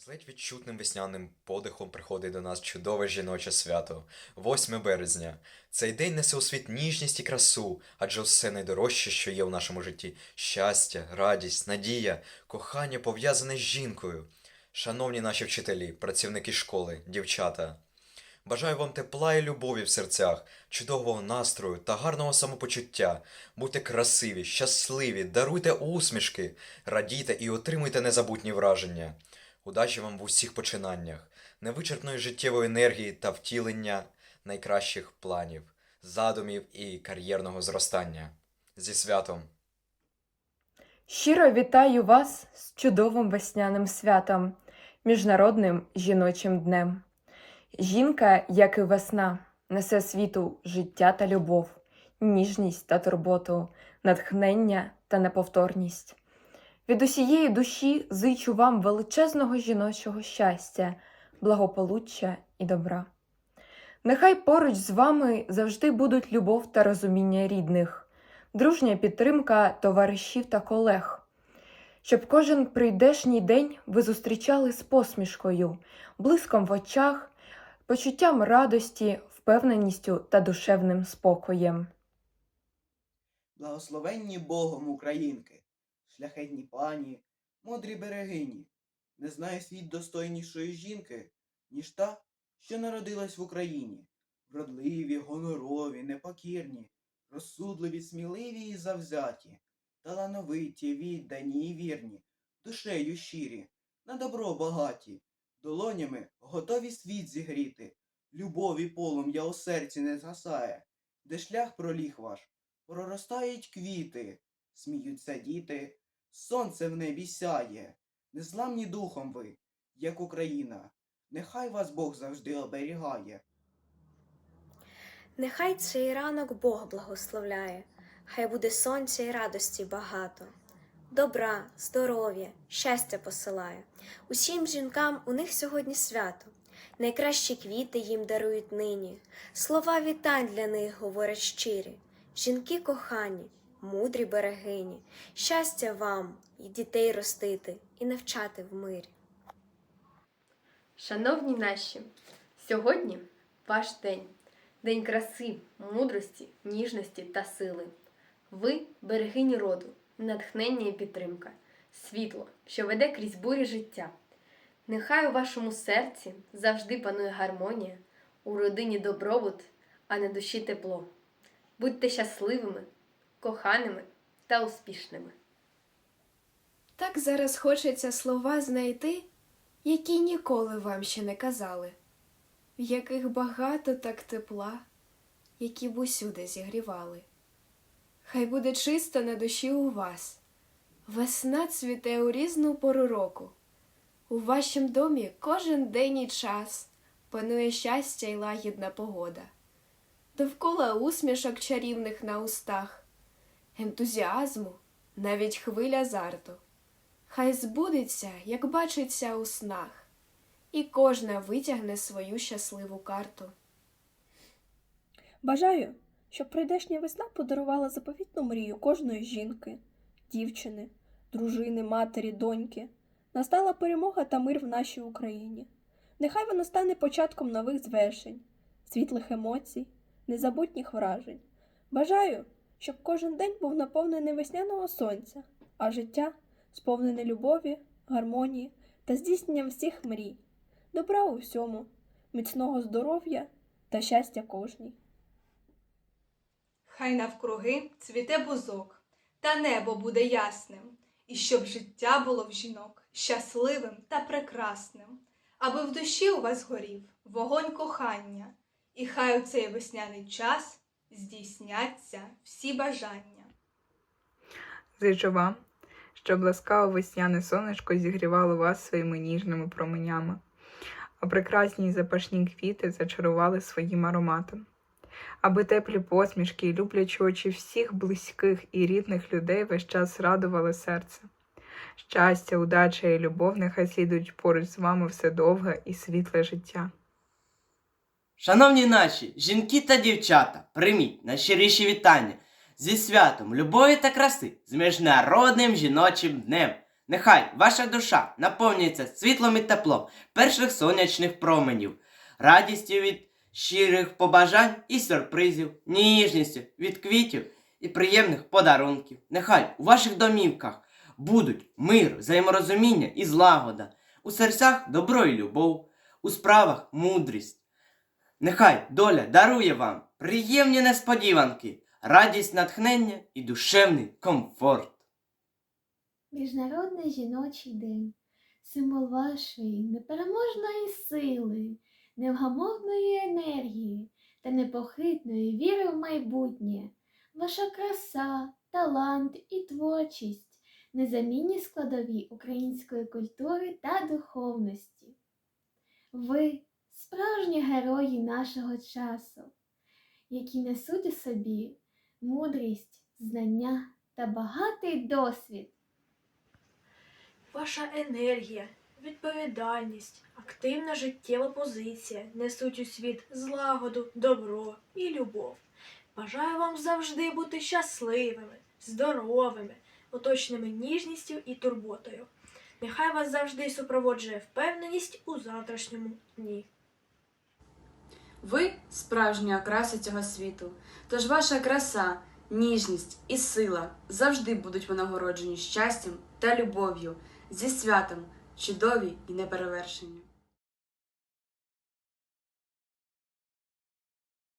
З ледь відчутним весняним подихом приходить до нас чудове жіноче свято 8 березня. Цей день несе у світ ніжність і красу, адже все найдорожче, що є в нашому житті щастя, радість, надія, кохання пов'язане з жінкою. Шановні наші вчителі, працівники школи, дівчата. Бажаю вам тепла і любові в серцях, чудового настрою та гарного самопочуття. Будьте красиві, щасливі, даруйте усмішки, радійте і отримуйте незабутні враження. Удачі вам в усіх починаннях, невичерпної життєвої енергії та втілення найкращих планів, задумів і кар'єрного зростання. Зі святом! Щиро вітаю вас з чудовим весняним святом, Міжнародним жіночим днем. Жінка, як і весна, несе світу життя та любов, ніжність та турботу, натхнення та неповторність. Від усієї душі зичу вам величезного жіночого щастя, благополуччя і добра. Нехай поруч з вами завжди будуть любов та розуміння рідних, дружня підтримка товаришів та колег, щоб кожен прийдешній день ви зустрічали з посмішкою, блиском в очах, почуттям радості, впевненістю та душевним спокоєм. Благословенні Богом Українки, шляхетні пані, мудрі берегині, не знає світ достойнішої жінки, ніж та, що народилась в Україні. Вродливі, гонорові, непокірні, розсудливі, сміливі і завзяті, талановиті, віддані і вірні, душею щирі, на добро багаті, долонями готові світ зігріти, любові полум'я у серці не згасає, де шлях проліг ваш, проростають квіти, сміються діти, сонце в небі сяє, незламні духом ви, як Україна, нехай вас Бог завжди оберігає. Нехай цей ранок Бог благословляє, хай буде сонця і радості багато. Добра, здоров'я, щастя посилає. Усім жінкам у них сьогодні свято. Найкращі квіти їм дарують нині. Слова вітань для них говорять щирі. Жінки кохані, мудрі берегині. Щастя вам і дітей ростити, і навчати в мирі. Шановні наші, сьогодні ваш день. День краси, мудрості, ніжності та сили. Ви берегині роду, натхнення і підтримка, світло, що веде крізь бурі життя. Нехай у вашому серці завжди панує гармонія, у родині добробут, а на душі тепло. Будьте щасливими, коханими та успішними. Так зараз хочеться слова знайти, які ніколи вам ще не казали, в яких багато так тепла, які б усюди зігрівали. Хай буде чисто на душі у вас, весна цвіте у різну пору року. У вашім домі кожен день і час панує щастя й лагідна погода. Довкола усмішок чарівних на устах, ентузіазму, навіть хвиля азарту. Хай збудеться, як бачиться у снах, і кожна витягне свою щасливу карту. Бажаю, щоб прийдешня весна подарувала заповітну мрію кожної жінки, дівчини, дружини, матері, доньки. Настала перемога та мир в нашій Україні. Нехай вона стане початком нових звершень, світлих емоцій, незабутніх вражень. Бажаю, щоб кожен день був наповнений весняного сонця, а життя сповнене любові, гармонії та здійсненням всіх мрій, добра у всьому, міцного здоров'я та щастя кожній. Хай навкруги цвіте бузок, та небо буде ясним, і щоб життя було в жінок щасливим та прекрасним, аби в душі у вас горів вогонь кохання, і хай у цей весняний час здійсняться всі бажання. Зичу вам, щоб ласкаве весняне сонечко зігрівало вас своїми ніжними променями, а прекрасні й запашні квіти зачарували своїм ароматом, аби теплі посмішки і люблячі очі всіх близьких і рідних людей весь час радували серце. Щастя, удача і любов нехай слідують поруч з вами все довге і світле життя. Шановні наші жінки та дівчата, прийміть найщиріші вітання зі святом любові та краси, з міжнародним жіночим днем. Нехай ваша душа наповнюється світлом і теплом перших сонячних променів, радістю від щирих побажань і сюрпризів, ніжністю від квітів і приємних подарунків. Нехай у ваших домівках будуть мир, взаєморозуміння і злагода, у серцях добро і любов, у справах мудрість. Нехай доля дарує вам приємні несподіванки, радість натхнення і душевний комфорт. Міжнародний жіночий день символ вашої непереможної сили, невгамовної енергії та непохитної віри в майбутнє. Ваша краса, талант і творчість незамінні складові української культури та духовності. Ви справжні герої нашого часу, які несуть у собі мудрість, знання та багатий досвід. Ваша енергія, відповідальність, активна життєва позиція несуть у світ злагоду, добро і любов. Бажаю вам завжди бути щасливими, здоровими, оточеними ніжністю і турботою. Нехай вас завжди супроводжує впевненість у завтрашньому дні. Ви справжня окраса цього світу, тож ваша краса, ніжність і сила завжди будуть винагороджені щастям та любов'ю, зі святом, чудові і неперевершені.